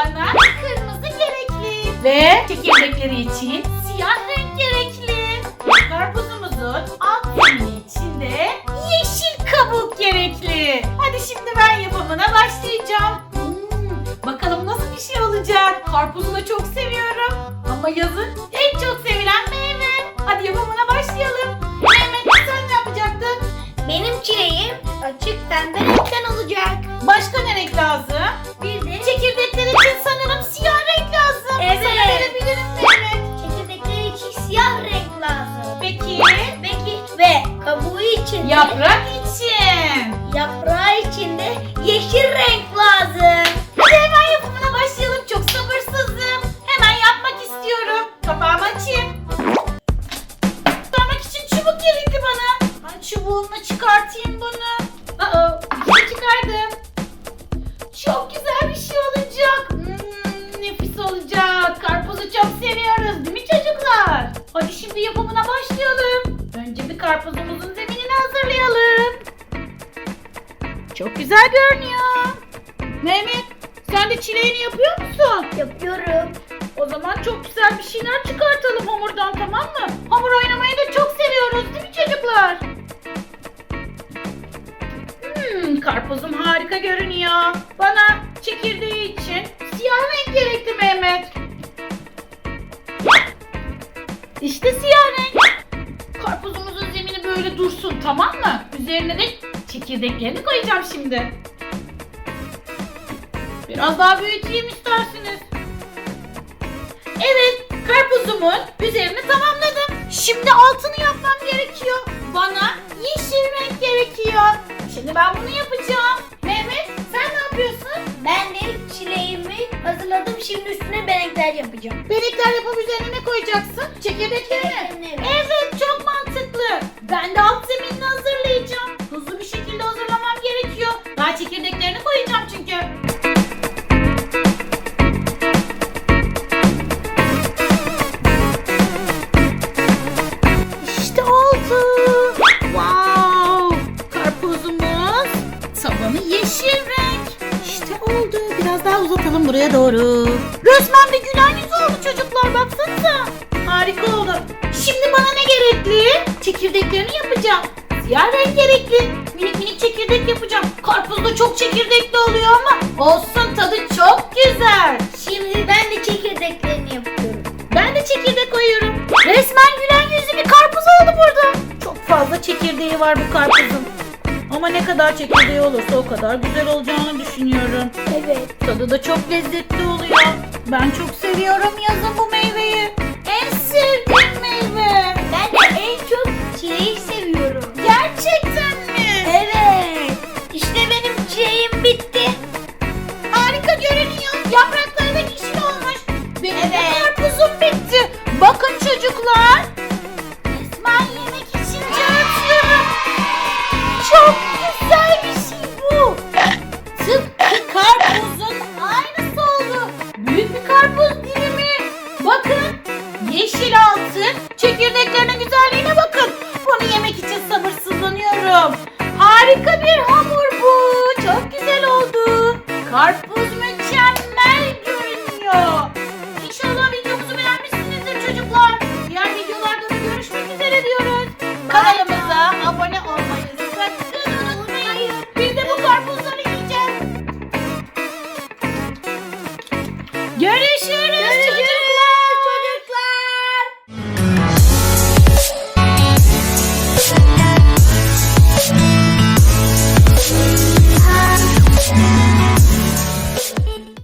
Bana kırmızı gerekli. Ve çekirdekleri için siyah renk gerekli. Karpuzumuzun alt zemini için de yeşil kabuk gerekli. Hadi şimdi ben yapımına başlayacağım. Hmm, bakalım nasıl bir şey olacak. Karpuzu da çok seviyorum. Ama yazın en çok seviyorum Peki Peki ve kabuğu için de- yaprak için. yaprağı için de yeşil renk lazım. Hadi hemen yapımına başlayalım. Çok sabırsızım. Hemen yapmak istiyorum. Kapağımı açayım. Çıkarmak için çubuk gerekli bana. Ben çubuğumla çıkartayım bunu. Aa, işte çıkardım. Çok güzel bir şey olacak. Hmm, nefis olacak. Karpuzu çok seviyoruz değil mi çocuklar? Hadi şimdi yapımına başlayalım. Önce bir karpuzumuzun zeminini hazırlayalım. Çok güzel görünüyor. Mehmet sen de çileğini yapıyor musun? Yapıyorum. O zaman çok güzel bir şeyler çıkartalım hamurdan tamam mı? Hamur oynamayı da çok seviyoruz değil mi çocuklar? Hmm, karpuzum harika görünüyor. Bana çekirdeği için siyah renk gerekli Mehmet. İşte siyah renk. Karpuzumuzun zemini böyle dursun tamam mı? Üzerine de çekirdeklerini koyacağım şimdi. Biraz daha büyüteyim isterseniz. Evet, karpuzumun üzerini tamamladım. Şimdi altını yapmam gerekiyor. Bana yeşil renk gerekiyor. Şimdi ben bunu yapacağım. Mehmet, sen ne yapıyorsun? Ben de çileğimi hazırladım. Şimdi üstüne benekler yapacağım. Benekler yapıp üzerine ne koyacaksın? Çekirdekleri mi? Evet. Ben de alt zeminini hazırlayacağım. Hızlı bir şekilde hazırlamam gerekiyor. Daha çekirdeklerini koyacağım çünkü. İşte oldu. Wow! Karpuzumuz tabanı yeşil renk. İşte oldu. Biraz daha uzatalım buraya doğru. Resmen bir gülen yüz oldu çocuklar. Baksanıza. Gerekli? Çekirdeklerini yapacağım. Siyah renk gerekli. Minik minik çekirdek yapacağım. Karpuz da çok çekirdekli oluyor ama olsun tadı çok güzel. Şimdi ben de çekirdeklerini yapıyorum. Ben de çekirdek koyuyorum. Resmen gülen yüzlü bir karpuz oldu burada. Çok fazla çekirdeği var bu karpuzun. Ama ne kadar çekirdeği olursa o kadar güzel olacağını düşünüyorum. Evet. Tadı da çok lezzetli oluyor. Ben çok seviyorum yazın bu meyveyi. Çocuklar. Resmen yemek için dağıtıyorum. Çok güzel bir şey bu. Tıpkı karpuzun aynısı oldu. Büyük bir karpuz dilimi. Bakın. Yeşil altı. Çekirdeklerinin güzelliğine bakın. Bunu yemek için sabırsızlanıyorum. Harika bir hamur bu. Çok güzel oldu. Karpuz